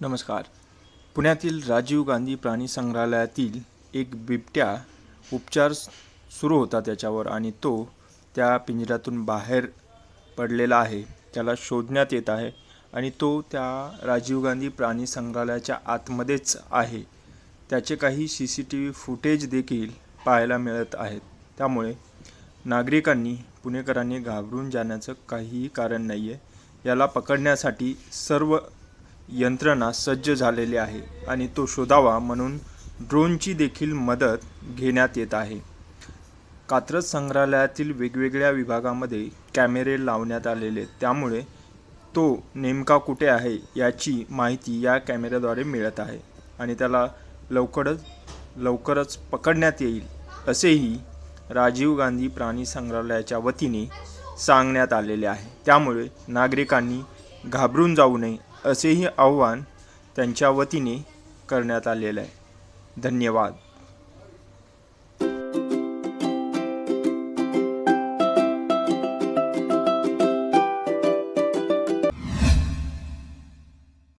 नमस्कार. पुण्यातील राजीव गांधी प्राणी संग्रहालयातील एक बिबट्या उपचार सुरू होता त्याच्यावर आणि तो त्या पिंजऱ्यातून बाहेर पडलेला आहे. त्याला शोधण्यात येत आहे आणि तो त्या राजीव गांधी प्राणी संग्रहालयाच्या आतमध्येच आहे. त्याचे काही C C T V footage देखील पाहायला मिळत आहेत. त्यामुळे नागरिकांनी पुणेकरांनी घाबरून जाण्याचं काहीही कारण नाही आहे याला पकडण्यासाठी सर्व यंत्रणा सज्ज झालेली आहे आणि तो शोधावा म्हणून ड्रोनची देखील मदत घेण्यात येत आहे कात्रज संग्रहालयातील वेगवेगळ्या विभागामध्ये कॅमेरे लावण्यात आलेले आहेत. त्यामुळे तो नेमका कुठे आहे याची माहिती या कॅमेऱ्याद्वारे मिळत आहे आणि त्याला लवकरच लवकरच पकडण्यात येईल असेही राजीव गांधी प्राणी संग्रहालयाच्या वतीने सांगण्यात आलेले आहे त्यामुळे नागरिकांनी घाबरून जाऊ नये असेही आव्हान त्यांच्या वतीने करण्यात आलेलं आहे. धन्यवाद.